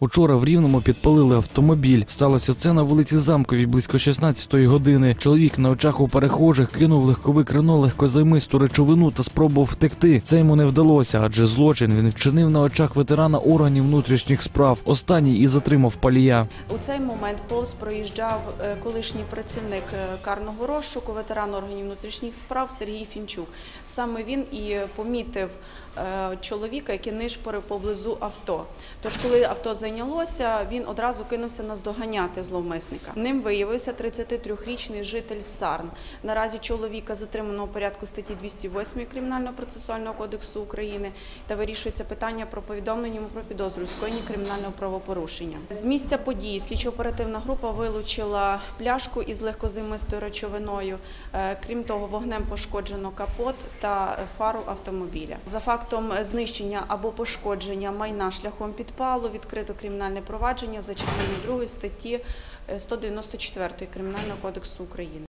Учора в Рівному підпалили автомобіль. Сталося це на вулиці Замковій близько 16-ї години. Чоловік на очах у перехожих кинув легковик Рено легкозаймисту речовину та спробував втекти. Це йому не вдалося, адже злочин він вчинив на очах ветерана органів внутрішніх справ. Останній і затримав палія. У цей момент повз проїжджав е, колишній працівник е, карного розшуку, ветеран органів внутрішніх справ Сергій Фінчук. Саме він і помітив е, чоловіка, який нишпорив поблизу авто. Тож, коли авто зайнялося, він одразу кинувся наздоганяти зловмисника. Ним виявився 33-річний житель Сарн. Наразі чоловіка затримано у порядку статті 208 Кримінального процесуального кодексу України та вирішується питання про повідомлення йому про підозру у скоєнні кримінального правопорушення. З місця події слідчо-оперативна група вилучила пляшку із легкозаймистою речовиною. Е, Крім того, вогнем пошкоджено капот та фару автомобіля. За фактом знищення або пошкодження майна шляхом підпалу відкрито кримінальне провадження за частиною 2 статті е, 194 Кримінального кодексу України.